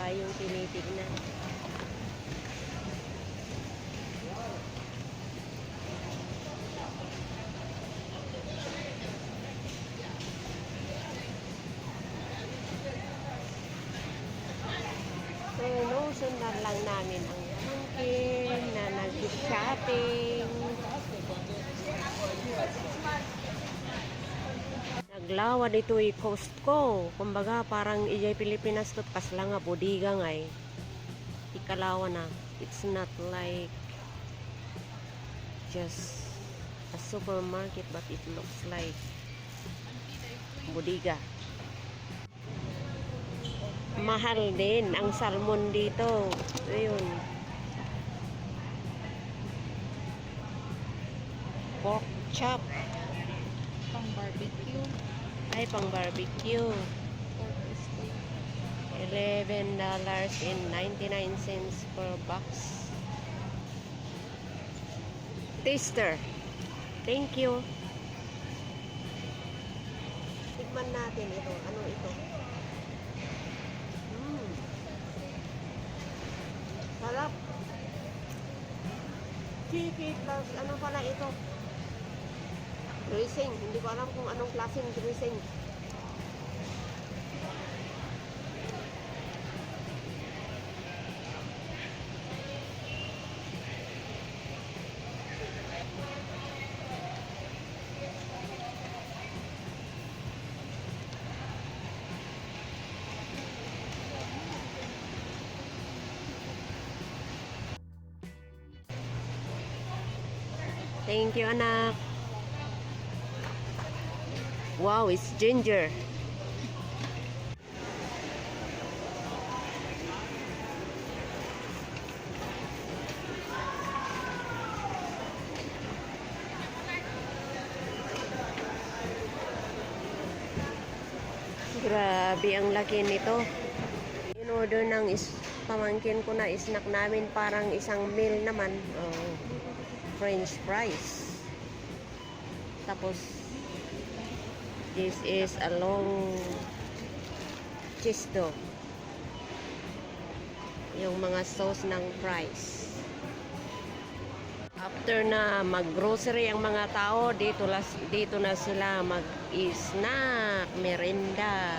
ba yung tinitignan? So, inusundan lang namin ang pamangkin na nag-shopping. Naglawa dito ay Costco. Kumbaga parang ijay Pilipinas to pas lang nga bodiga nga eh. Ikalawa na. It's not like just a supermarket but it looks like bodiga. Mahal din ang salmon dito. Ayun. Pork chop. Pang barbecue. Ay, pang barbecue. Pork steak. $11.99 per box. Taster. Thank you. Tikman natin ito. Ano ito? Mm. Sarap. Chicken plus ano pala ito? Dressing. Hindi ko alam kung anong klaseng dressing. Thank you, anak. Wow, it's ginger. Grabe ang laki nito. In-order ng is pamangkin ko na snack namin parang isang meal naman. Oh, French fries. Tapos this is a long cheese dog. Yung mga sauce ng fries. After na mag-grocery ang mga tao, dito, las, dito na sila mag-snack, merenda.